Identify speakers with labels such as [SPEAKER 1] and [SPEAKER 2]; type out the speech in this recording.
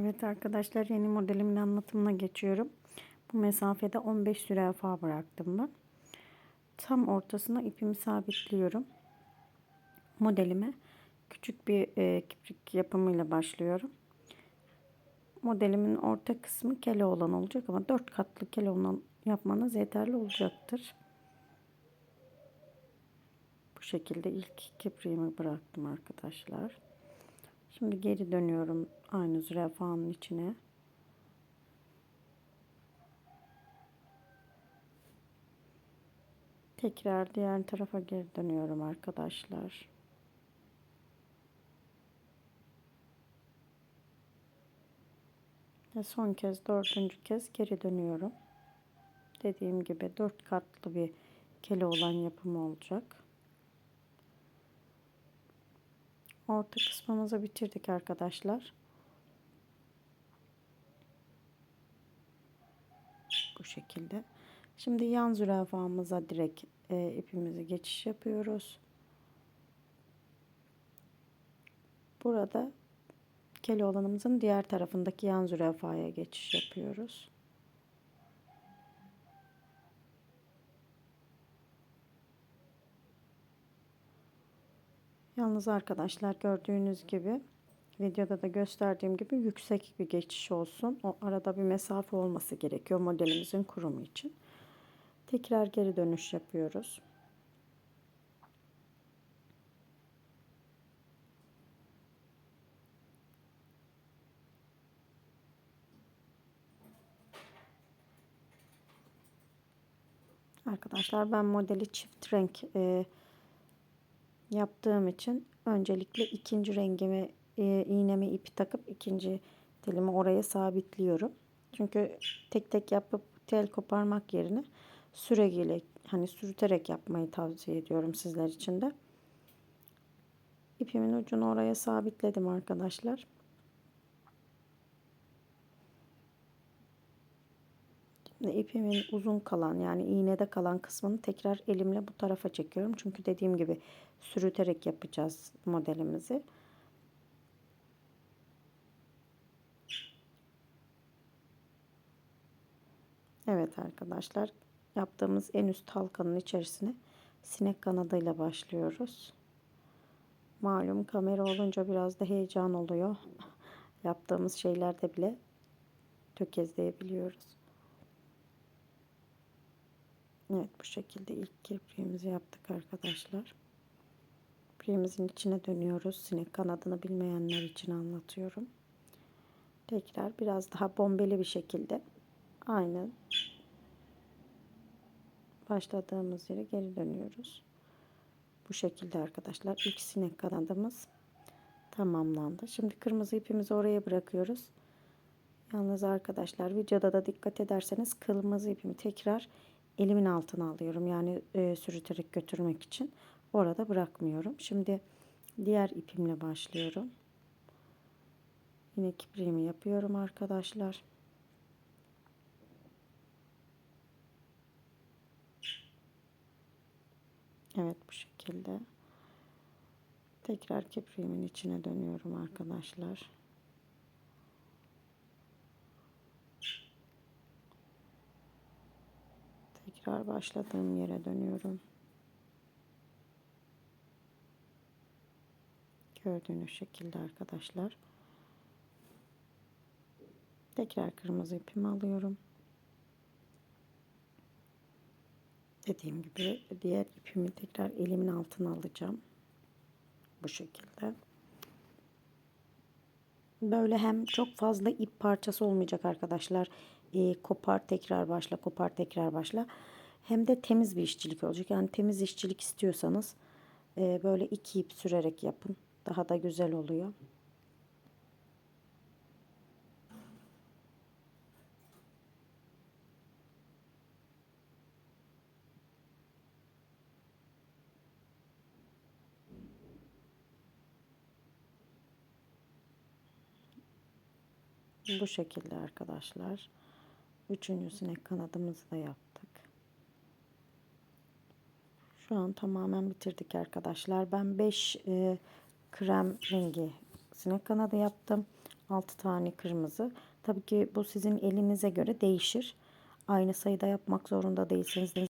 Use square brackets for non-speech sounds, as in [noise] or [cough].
[SPEAKER 1] Evet arkadaşlar yeni modelimin anlatımına geçiyorum. Bu mesafede 15 zürafa bıraktım ben. Tam ortasına ipimi sabitliyorum. Modelime küçük bir e, kiprik yapımıyla başlıyorum. Modelimin orta kısmı kele olan olacak ama 4 katlı kele olan yapmanız yeterli olacaktır. Bu şekilde ilk kipriğimi bıraktım arkadaşlar. Şimdi geri dönüyorum aynı zürafanın içine. Tekrar diğer tarafa geri dönüyorum arkadaşlar. Ve son kez dördüncü kez geri dönüyorum. Dediğim gibi dört katlı bir kele olan yapımı olacak. Orta kısmımızı bitirdik arkadaşlar. Bu şekilde. Şimdi yan zürafamıza direkt e, ipimizi geçiş yapıyoruz. Burada Keloğlanımızın diğer tarafındaki yan zürafaya geçiş yapıyoruz. Yalnız arkadaşlar gördüğünüz gibi videoda da gösterdiğim gibi yüksek bir geçiş olsun. O arada bir mesafe olması gerekiyor modelimizin kurumu için. Tekrar geri dönüş yapıyoruz. Arkadaşlar ben modeli çift renk e, yaptığım için öncelikle ikinci rengimi e, iğnemi ipi takıp ikinci telimi oraya sabitliyorum. Çünkü tek tek yapıp tel koparmak yerine süreyle hani sürterek yapmayı tavsiye ediyorum sizler için de. İpimin ucunu oraya sabitledim arkadaşlar. İpimin uzun kalan yani iğnede kalan kısmını tekrar elimle bu tarafa çekiyorum. Çünkü dediğim gibi sürüterek yapacağız modelimizi. Evet arkadaşlar yaptığımız en üst halkanın içerisine sinek kanadıyla başlıyoruz. Malum kamera olunca biraz da heyecan oluyor. [laughs] Yaptığımız şeylerde bile tökezleyebiliyoruz. Evet bu şekilde ilk kirpiğimizi yaptık arkadaşlar. Kirpiğimizin içine dönüyoruz. Sinek kanadını bilmeyenler için anlatıyorum. Tekrar biraz daha bombeli bir şekilde aynı başladığımız yere geri dönüyoruz. Bu şekilde arkadaşlar ilk sinek kanadımız tamamlandı. Şimdi kırmızı ipimizi oraya bırakıyoruz. Yalnız arkadaşlar videoda da dikkat ederseniz kırmızı ipimi tekrar elimin altına alıyorum. Yani e, sürüterek götürmek için. Orada bırakmıyorum. Şimdi diğer ipimle başlıyorum. Yine kipriğimi yapıyorum arkadaşlar. Evet bu şekilde. Tekrar kipriğimin içine dönüyorum arkadaşlar. Tekrar başladığım yere dönüyorum. Gördüğünüz şekilde arkadaşlar. Tekrar kırmızı ipimi alıyorum. Dediğim gibi diğer ipimi tekrar elimin altına alacağım. Bu şekilde. Böyle hem çok fazla ip parçası olmayacak arkadaşlar. E, kopar tekrar başla, kopar tekrar başla. Hem de temiz bir işçilik olacak. Yani temiz işçilik istiyorsanız e, böyle iki ip sürerek yapın. Daha da güzel oluyor. Bu şekilde arkadaşlar. Üçüncü sinek kanadımızı da yaptık. Şu an tamamen bitirdik arkadaşlar. Ben 5 e, krem rengi sinek kanadı yaptım. 6 tane kırmızı. Tabii ki bu sizin elinize göre değişir. Aynı sayıda yapmak zorunda değilsiniz.